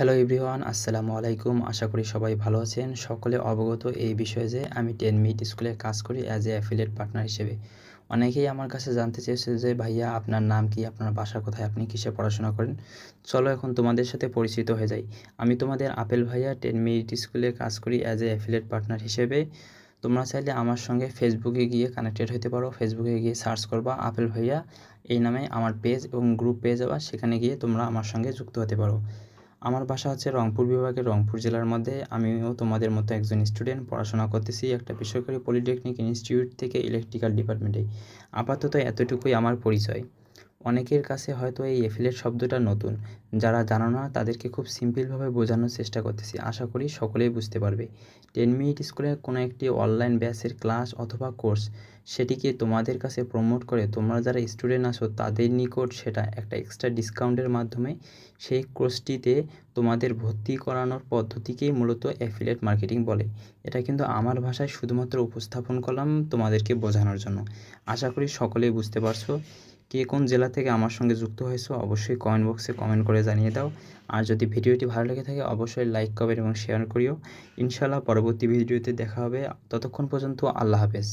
Hello everyone আসসালামু আলাইকুম আশা করি সবাই ভালো আছেন। সকলে অবগত এই বিষয়ে যে আমি টেন মিট স্কুলে কাজ করি অ্যাজ এ অ্যাফিলেট পার্টনার হিসেবে। অনেকেই আমার কাছে জানতে চেয়েছে যে, ভাইয়া, আপনার নাম কি? আপনার বাসা কোথায়? আপনি কিসে পড়াশোনা করেন? চলো এখন তোমাদের সাথে পরিচিত হয়ে যাই। আমি তোমাদের আপেল ভাইয়া টেন মিট স্কুলে কাজ করি অ্যাজ এ অ্যাফিলেট পার্টনার হিসেবে। তোমরা চাইলে আমার সঙ্গে ফেসবুকে গিয়ে কানেক্টেড হতে পারো। ফেসবুকে গিয়ে সার্চ করবা আপেল ভাইয়া। এই নামে আমার পেজ এবং গ্রুপ পেয়ে যাবা সেখানে গিয়ে তোমরা আমার সঙ্গে যুক্ত হতে পারো। আমার বাসা হচ্ছে রংপুর বিভাগের রংপুর জেলার মধ্যে। আমিও তোমাদের মতো একজন স্টুডেন্ট পড়াশোনা করতেছি একটা বেসরকারি পলিটেকনিক ইনস্টিটিউট থেকে ইলেকট্রিক্যাল ডিপার্টমেন্টে আপাতত এতটুকুই আমার পরিচয়। অনেকের কাছে হয়তো এই এফিলেট শব্দটা নতুন। যারা জানো না, তাদেরকে খুব সিম্পলভাবে বোঝানোর চেষ্টা করতেছি। আশা করি সকলেই বুঝতে পারবে। টেন মিনিট স্কুলে কোনো একটি অনলাইন ব্যাচের ক্লাস অথবা কোর্স সেটিকে তোমাদের কাছে প্রমোট করে তোমরা যারা স্টুডেন্ট আসো তাদের নিকট সেটা একটা এক্সট্রা ডিসকাউন্টের মাধ্যমে সেই কোর্সটিতে তোমাদের ভর্তি করানোর পদ্ধতিকেই মূলত অ্যাফিলেট মার্কেটিং বলে। এটা কিন্তু আমার ভাষায় শুধুমাত্র উপস্থাপন করলাম তোমাদেরকে বোঝানোর জন্য। আশা করি সকলেই বুঝতে পারছ। কে কোন জেলা থেকে আমার সঙ্গে যুক্ত হয়েছো, অবশ্যই কমেন্ট বক্সে কমেন্ট করে জানিয়ে দাও। আর যদি ভিডিওটি ভালো লেগে থাকে, অবশ্যই লাইক কমেন্ট এবং শেয়ার করিও। ইনশাল্লাহ পরবর্তী ভিডিওতে দেখা হবে। ততক্ষণ পর্যন্ত আল্লাহ হাফেজ।